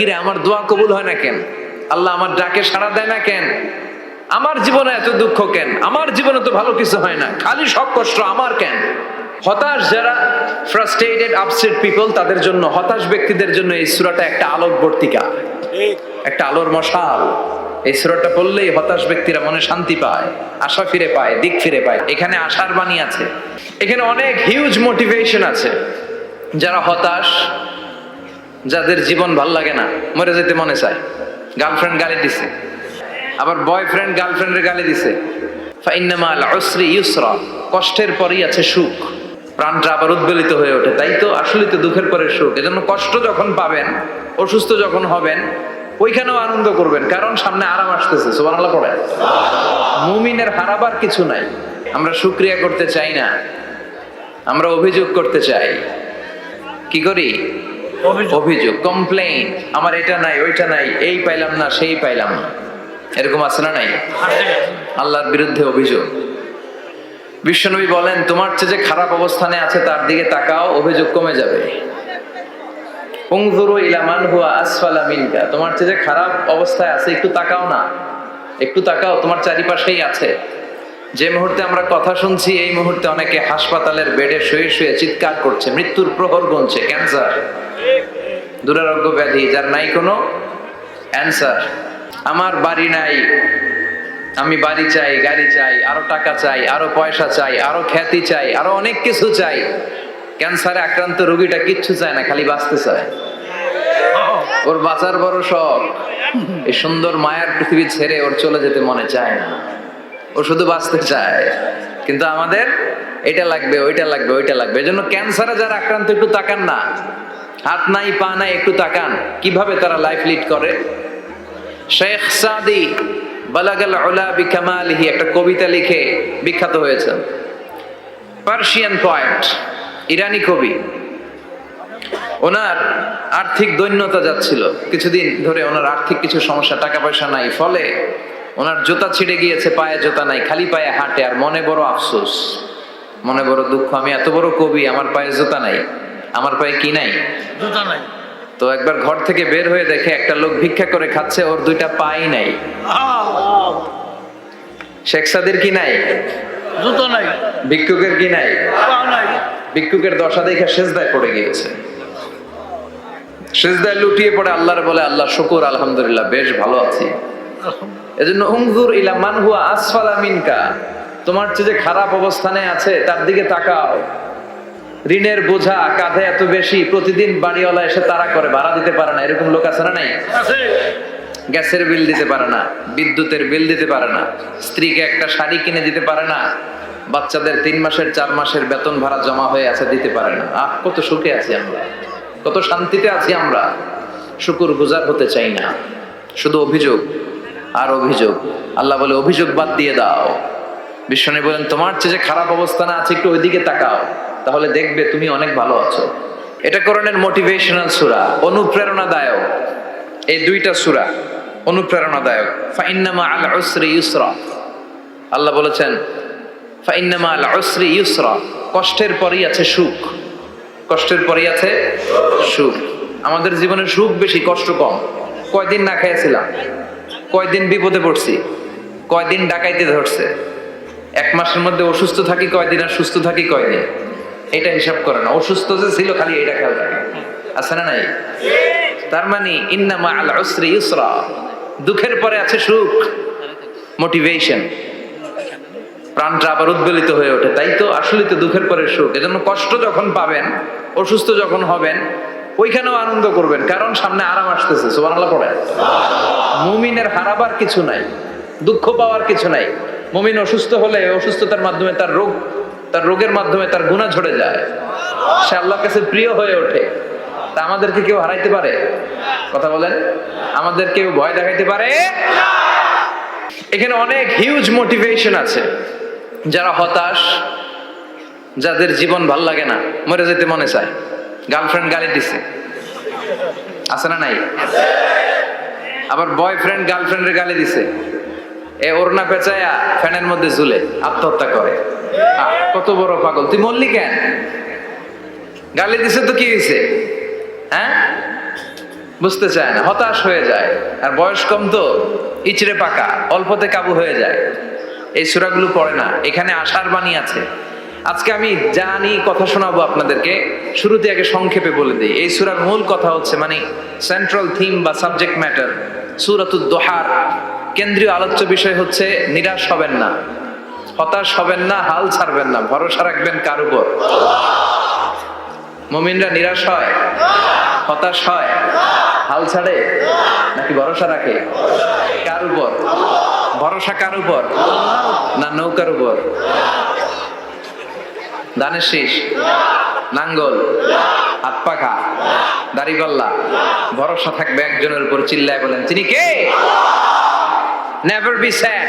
কিরে আমার দোয়া কবুল হয় না কেন? আল্লাহ আমার ডাকে সাড়া দেয় না কেন? আমার জীবনে এত দুঃখ কেন? আমার জীবনে তো ভালো কিছু হয় না। খালি সব কষ্ট আমার কেন? হতাশ যারা ফ্রাস্ট্রেটেড আপসেট পিপল তাদের জন্য, হতাশ ব্যক্তিদের জন্য এই সুরাটা একটা আলোকবর্তিকা একটা আলোর মশাল। এই সুরাটা পড়লেই হতাশ ব্যক্তিরা মনে শান্তি পায়, আশা ফিরে পায়, দিক ফিরে পায়। এখানে আশার বাণী আছে। এখানে অনেক হিউজ মোটিভেশন আছে। যারা হতাশ যাদের জীবন ভালো লাগে না, মরে যেতে মনে চায়। গার্লফ্রেন্ড গালি দিছে। আবার বয়ফ্রেন্ড গার্লফ্রেন্ডের গালি দিছে। ইউসরা, কষ্টের পরেই আছে সুখ। প্রাণটা আবার উদ্বেলিত হয়ে ওঠে, তাই তো? আসলে তো দুঃখের পরে সুখ। এজন্য কষ্ট যখন পাবেন, অসুস্থ যখন হবেন, ওইখানেও আনন্দ করবেন। কারণ সামনে আরাম আসতেছে, সুবহানাল্লাহ পড়ে। মুমিনের হারাবার কিছু নাই। আমরা শুক্রিয়া করতে চাই না। আমরা অভিযোগ করতে চাই। কি করি? অভিযোগ। কমপ্লেইন আমার এটা নাই, ওইটা নাই, এই পাইলাম না, সেই পাইলাম না। এরকম আছে না নাই? আল্লাহর বিরুদ্ধে অভিযোগ। বিশ্বনবী বলেন, তোমার চেয়ে যে খারাপ অবস্থানে আছে, তার দিকে তাকাও, অভিযোগ কমে যাবে। উংজুরু ইলামান হুয়া আসফালা মিনকা, তোমার চেয়ে যে খারাপ অবস্থায় আছে, একটু তাকাও না। একটু তাকাও, তোমার চারিপাশেই আছে। যে মুহূর্তে আমরা কথা শুনছি, এই মুহূর্তে অনেকে হাসপাতালের বেডে শুয়ে শুয়ে চিৎকার করছে, মৃত্যুর প্রহর গুনছে, ক্যান্সার। দুরারোগ্য ব্যাধি, যার নাই কোনো অ্যান্সার আমার বাড়ি নাই, আমি বাড়ি চাই, গাড়ি চাই, আরও টাকা চাই, আরও পয়সা চাই, আরও খ্যাতি চাই, আরও অনেক কিছু চাই। ক্যান্সারে আক্রান্ত রোগীটা কিচ্ছু চায় না, খালি বাঁচতে চায়। ওর বাঁচার বড় শখ। এই সুন্দর মায়ার পৃথিবী ছেড়ে ওর চলে যেতে মনে চায় না। ও শুধু বাঁচতে চায়। কিন্তু আমাদের এটা লাগবে, ওইটা লাগবে ওইটা লাগবে। এজন্য ক্যান্সারে যারা আক্রান্ত, একটু তাকান না। হাত নাই, পা নাই, একটু তাকান। কীভাবে তারা লাইফ লিড করে? শেখ সাদি বালাগাল উলা বিকামালিহি একটা কবিতা লিখে বিখ্যাত হয়েছেন। পার্সিয়ান পয়েন্ট ইরানি কবি। ওনার আর্থিক দৈন্যতা যাচ্ছিল। কিছুদিন ধরে ওনার আর্থিক কিছু সমস্যা, টাকা পয়সা নাই। ফলে ওনার জুতা ছিঁড়ে গিয়েছে, পায়ে জুতা নাই, খালি পায়ে হাঁটে। আর মনে বড় আফসোস, মনে বড় দুঃখ, আমি এত বড় কবি, আমার পায়ে জুতা নাই। আমার পায়ে কি নাই? জুতা নাই। তো একবার ঘর থেকে বের হয়ে দেখে একটা লোক ভিক্ষা করে খাচ্ছে ওর দুইটা পাই নাই। শেখ সাদির কি নাই? জুতো নাই। ভিক্ষুকের কি নাই? ভিক্ষুকের দশা দেখে সেজদায় পড়ে গিয়েছে। সেজদায় লুটিয়ে পড়ে আল্লাহর বলে আল্লাহ শুকুর আলহামদুলিল্লাহ বেশ ভালো আছি। এজন্য উংজুর ইলা মান হুয়া আসফালা মিনকা তোমার চেয়ে যে খারাপ অবস্থানে আছে তার দিকে তাকাও। ঋণের বোঝা কাঁধে এত বেশি প্রতিদিন বাড়িওয়ালা এসে তারা করে ভাড়া দিতে পারে না। এরকম লোক আছে না নাই? গ্যাসের বিল দিতে পারে না বিদ্যুতের বিল দিতে পারে না স্ত্রীকে একটা শাড়ি কিনে দিতে পারে না বাচ্চাদের তিন মাসের চার মাসের বেতন ভাড়া জমা হয়ে আছে দিতে পারে না। আহ কত সুখে আছি আমরা। কত শান্তিতে আছি আমরা। শুকুর গুজার হতে চাই না। শুধু অভিযোগ আর অভিযোগ। আল্লাহ বলে অভিযোগ বাদ দিয়ে দাও। বিশ্বনী বলেন তোমার চেয়ে যে খারাপ অবস্থানে আছে একটু ওইদিকে তাকাও। তাহলে দেখবে তুমি অনেক ভালো আছো। এটা করণের মোটিভেশনাল সুরা, অনুপ্রেরণাদায়ক। এই দুইটা সুরা, অনুপ্রেরণাদায়ক। ফাইন্নামা আল উসরি ইউসরা। আল্লাহ বলেছেন, ফাইন্নামা আল উসরি ইউসরা। কষ্টের পরেই আছে সুখ। কষ্টের পরেই আছে সুখ। আমাদের জীবনে সুখ বেশি, কষ্ট কম। কয়দিন না খেয়েছিলাম কয়দিন বিপদে পড়ছি, কয়দিন ডাকাইতে ধরছে। এক মাসের মধ্যে অসুস্থ থাকি কয়দিন আর সুস্থ থাকি কয়দিন। এটা হিসাব করে না অসুস্থ যে ছিল খালি এটা খেয়াল রাখে আছে না নাই? তার মানে ইন্নামা আল উসরি ইউসরা দুঃখের পরে আছে সুখ মোটিভেশন প্রাণটা আবার উদ্বেলিত হয়ে ওঠে, তাই তো? আসলে তো দুঃখের পরে সুখ। এজন্য কষ্ট যখন পাবেন, অসুস্থ যখন হবেন, ওইখানেও আনন্দ করবেন। কারণ সামনে আরাম আসতেছে, সুবহানাল্লাহ পড়ে। মুমিনের হারাবার কিছু নাই, দুঃখ পাওয়ার কিছু নাই। মুমিন অসুস্থ হলে অসুস্থতার মাধ্যমে তার রোগ তার রোগের মাধ্যমে তার গুণা ঝরে যায়। সে আল্লাহর কাছে প্রিয় হয়ে ওঠে। তা আমাদেরকে কেউ হারাইতে পারে? কথা বলেন। আমাদের কেউ ভয় দেখাইতে পারে? এখানে অনেক হিউজ মোটিভেশন আছে। যারা হতাশ, যাদের জীবন ভালো লাগে না, মরে যেতে মনে চায়। গার্লফ্রেন্ড গালি দিছে। আছে না নাই? আবার বয়ফ্রেন্ড গার্লফ্রেন্ডের গালি দিছে। এ ওড়না পেঁচায়া ফ্যানের মধ্যে ঝুলে আত্মহত্যা করে। কত বড় পাগল। তুই মরলি কেন? গালি দিছে তো কি হয়েছে হ্যাঁ? বুঝতে চায় না, হতাশ হয়ে যায়। আর বয়স কম তো, ইচড়ে পাকা, অল্পতে কাবু হয়ে যায়। এই সুরাগুলো পড়ে না, এখানে আশার বাণী আছে। আজকে আমি জানি কথা শোনাবো আপনাদেরকে, শুরুতে আগে সংক্ষেপে বলে দিই। এই সুরার মূল কথা হচ্ছে মানে সেন্ট্রাল থিম বা সাবজেক্ট ম্যাটার সুরাতুদ দোহার। কেন্দ্রীয় আলোচ্য বিষয় হচ্ছে, নিরাশ হবেন না। হতাশ হবেন না, হাল ছাড়বেন না, ভরসা রাখবেন কার উপর? মুমিনরা নিরাশ হয়, হতাশ হয়, হাল ছাড়ে, নাকি ভরসা রাখে? কার উপর? ভরসা কার উপর? না নৌকার উপর? ধানের শীষ? নাঙ্গল? হাত পাখা? দাড়িপাল্লা ভরসা থাকবে একজনের উপর, চিল্লায় বলেন, তিনি কে? Never be sad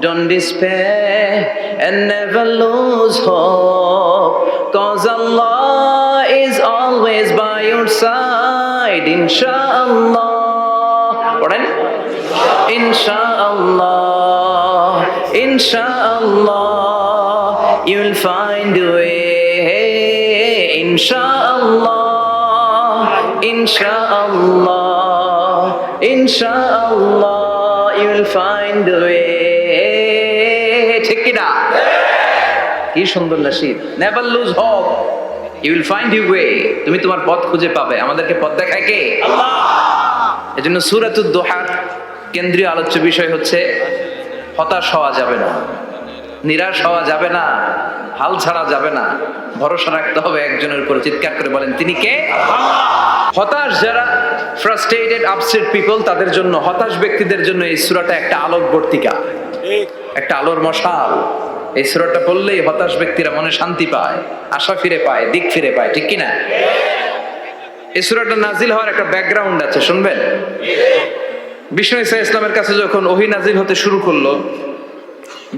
Don't despair and never lose hope. Cause Allah is always by your side. Inshallah. What Inshallah. Inshallah. You'll find a way. Inshallah. Inshallah, Inshallah, you'll find a way. কিনা কি সুন্দর Nasid never lose hope you will find you way তুমি তোমার পথ খুঁজে পাবে। আমাদেরকে পথ দেখায় কে? এই জন্য সুরাতুদ দোহার কেন্দ্রীয় আলোচ্য বিষয় হচ্ছে হতাশ হওয়া যাবে না নিরাশ হওয়া যাবে না হাল ছাড়া যাবে না। ভরসা রাখতে হবে একজনের উপর। চিৎকার করে বলেন তিনি কে? হতাশ যারা ফ্রাস্ট্রেটেড আপসেট পিপল তাদের জন্য হতাশ ব্যক্তিদের জন্য এই সুরাটা একটা আলোক বর্তিকা একটা আলোর মশাল। এই সুরাটা পড়লেই হতাশ ব্যক্তিরা মনে শান্তি পায়, আশা ফিরে পায়, দিক ফিরে পায়, ঠিক কিনা? এই সুরাটা নাজিল হওয়ার একটা ব্যাকগ্রাউন্ড আছে, শুনবেন? বিষ্ণু ইসা ইসলামের কাছে যখন ওহি নাজিল হতে শুরু করল,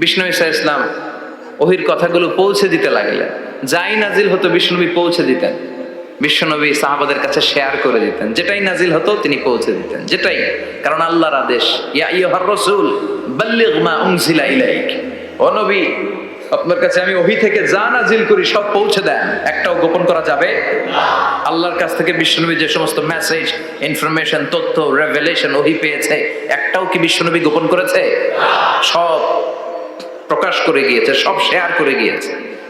বিষ্ণু ইসা ইসলাম ওহির কথাগুলো পৌঁছে দিতে লাগলেন। যাই নাজিল হতো বিষ্ণুনবী পৌঁছে দিতেন। বিশ্বনবী সাহাবাদের কাছে শেয়ার করে দিতেন। যেটাই নাজিল হতো তিনি পৌঁছে দিতেন। যেটাই। কারণ আল্লাহর আদেশ, ইয়া ইয়ুহার রাসূল, বাল্লিগ মা উনজিলা ইলাইক। ও নবী, আপনার কাছে আমি ওহি থেকে যা নাজিল করি সব পৌঁছে দেন। একটাও গোপন করা যাবে? আল্লাহর কাছ থেকে বিশ্বনবী যে সমস্ত মেসেজ ইনফরমেশন তথ্য রেভেলেশন ওহি পেয়েছে, একটাও কি বিশ্বনবী গোপন করেছে? সব প্রকাশ করে গিয়েছে, সব শেয়ার করে গিয়েছে।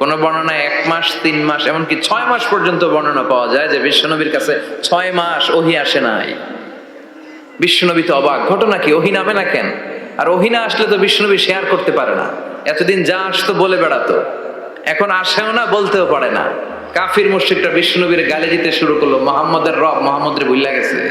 কোন বর্ণনায় এক মাস, তিন মাস, এমনকি ছয় মাস পর্যন্ত বর্ণনা পাওয়া যায় যে বিশ্বনবীর কাছে ছয় মাস ওহি আসে নাই। বিশ্বনবী তো অবাক, ঘটনা কি? ওহি নামে না কেন? আর ওহি না আসলে তো বিশ্বনবী শেয়ার করতে পারে না। এতদিন যা আসতো বলে বেড়াতো। এখন আসেও না, বলতেও পারে না। কাফির মুশ্রিকটা বিষ্ণুনবীর গালি দিতে শুরু করল, মোহাম্মদের রব মোহাম্মদের বুল্লা গেছে।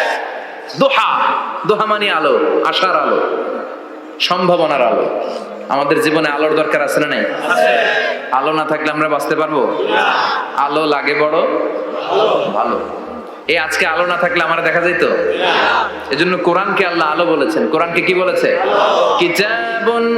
দোহা দোহা মানে আলো, আশার আলো, সম্ভাবনার আলো। আমাদের জীবনে আলোর দরকার আছে না নাই? আলো না থাকলে আমরা বাঁচতে পারব? আলো লাগে বড়, ভালো। এই আজকে আলো না থাকলে আমার দেখা যাইতো? এজন্য কোরআনকে আল্লাহ আলো বলেছেন। কোরআনকে কি বলেছে? কিতাবুন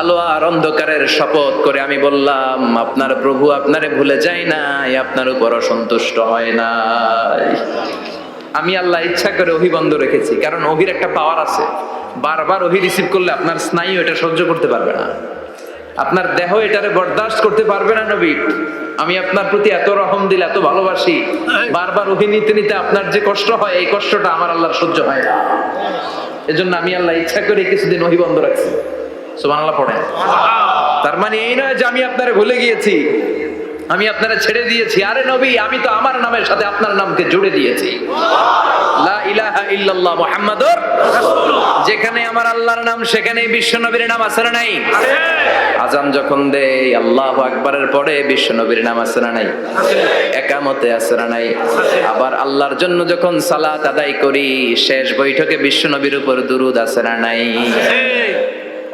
আলো আর অন্ধকারের শপথ করে আমি বললাম, আপনার প্রভু আপনারে ভুলে যায় নাই, আপনার উপর অসন্তুষ্ট হয় নাই। আমি আল্লাহ ইচ্ছা করে অহি বন্ধ রেখেছি, কারণ অহির একটা পাওয়ার আছে। বারবার অহি রিসিভ করলে আপনার স্নায়ু এটা সহ্য করতে পারবে না। আপনার দেহ এটারে বরদাস্ত করতে পারবে না নবী। আমি আপনার প্রতি এত রহম দিলে, এত ভালোবাসি। বারবার অহি নিতে নিতে আপনার যে কষ্ট হয়, এই কষ্টটা আমার আল্লাহর সহ্য হয় না। এজন্য আমি আল্লাহ ইচ্ছা করে কিছুদিন ওহি বন্ধ রাখছি। সুবহানাল্লাহ পড়েন। তার মানে এই নয় যে আমি আপনারে ভুলে গিয়েছি, আমি আপনারা ছেড়ে দিয়েছি। আরে নবী, আমি তো আমার নামের সাথে আপনার নামকে জুড়ে দিয়েছি। যেখানে আমার আল্লাহর নাম সেখানে বিশ্ব নবীর নাম আছে না নাই? আজান যখন দেয়, আল্লাহু আকবারের পরে বিশ্ব নবীর নাম আছে না নাই? একামতে আছে না নাই? আবার আল্লাহর জন্য যখন সালাত আদায় করি, শেষ বৈঠকে বিশ্ব নবীর উপর দুরুদ আছে না নাই?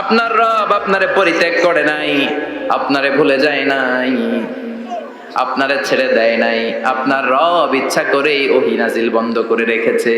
আপনার রব আপনারে পরিত্যাগ করে নাই, আপনারে ভুলে যায় নাই, আপনারে ছেড়ে দেয় নাই, আপনার রব ইচ্ছা করেই ওহি নাজিল বন্ধ করে রেখেছে।